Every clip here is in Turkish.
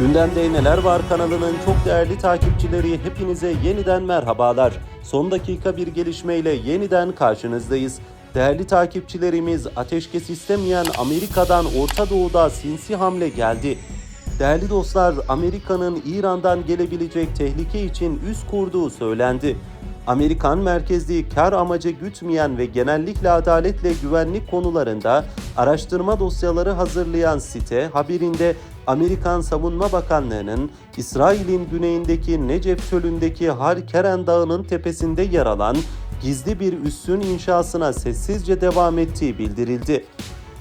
Gündemde Neler Var kanalının çok değerli takipçileri hepinize yeniden merhabalar. Son dakika bir gelişmeyle yeniden karşınızdayız. Değerli takipçilerimiz ateşkes istemeyen Amerika'dan Orta Doğu'da sinsi hamle geldi. Değerli dostlar Amerika'nın İran'dan gelebilecek tehlike için üst kurduğu söylendi. Amerikan merkezli kar amacı gütmeyen ve genellikle adaletle güvenlik konularında araştırma dosyaları hazırlayan site haberinde Amerikan Savunma Bakanlığı'nın İsrail'in güneyindeki Necef çölündeki Har Keren Dağı'nın tepesinde yer alan gizli bir üssün inşasına sessizce devam ettiği bildirildi.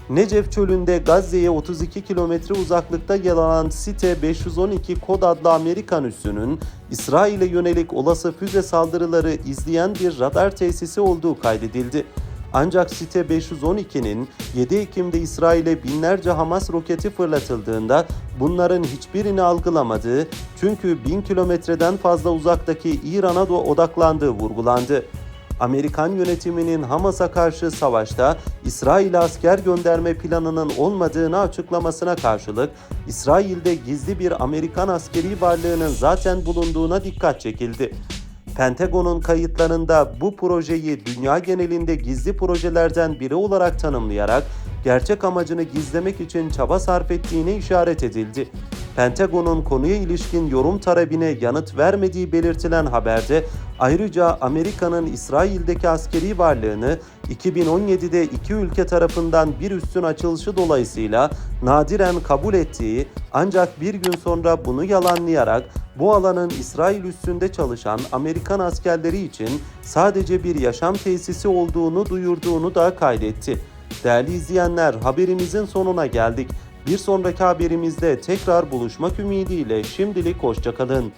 Necef çölünde Gazze'ye 32 kilometre uzaklıkta yer alan site 512 kod adlı Amerikan üssünün İsrail'e yönelik olası füze saldırıları izleyen bir radar tesisi olduğu kaydedildi. Ancak site 512'nin 7 Ekim'de İsrail'e binlerce Hamas roketi fırlatıldığında bunların hiçbirini algılamadığı çünkü 1000 kilometreden fazla uzaktaki İran'a da odaklandığı vurgulandı. Amerikan yönetiminin Hamas'a karşı savaşta İsrail'e asker gönderme planının olmadığını açıklamasına karşılık İsrail'de gizli bir Amerikan askeri varlığının zaten bulunduğuna dikkat çekildi. Pentagon'un kayıtlarında bu projeyi dünya genelinde gizli projelerden biri olarak tanımlayarak gerçek amacını gizlemek için çaba sarf ettiğine işaret edildi. Pentagon'un konuya ilişkin yorum talebine yanıt vermediği belirtilen haberde ayrıca Amerika'nın İsrail'deki askeri varlığını 2017'de iki ülke tarafından bir üssün açılışı dolayısıyla nadiren kabul ettiği ancak bir gün sonra bunu yalanlayarak bu alanın İsrail üssünde çalışan Amerikan askerleri için sadece bir yaşam tesisi olduğunu duyurduğunu da kaydetti. Değerli izleyenler haberimizin sonuna geldik. Bir sonraki haberimizde tekrar buluşmak ümidiyle şimdilik hoşçakalın.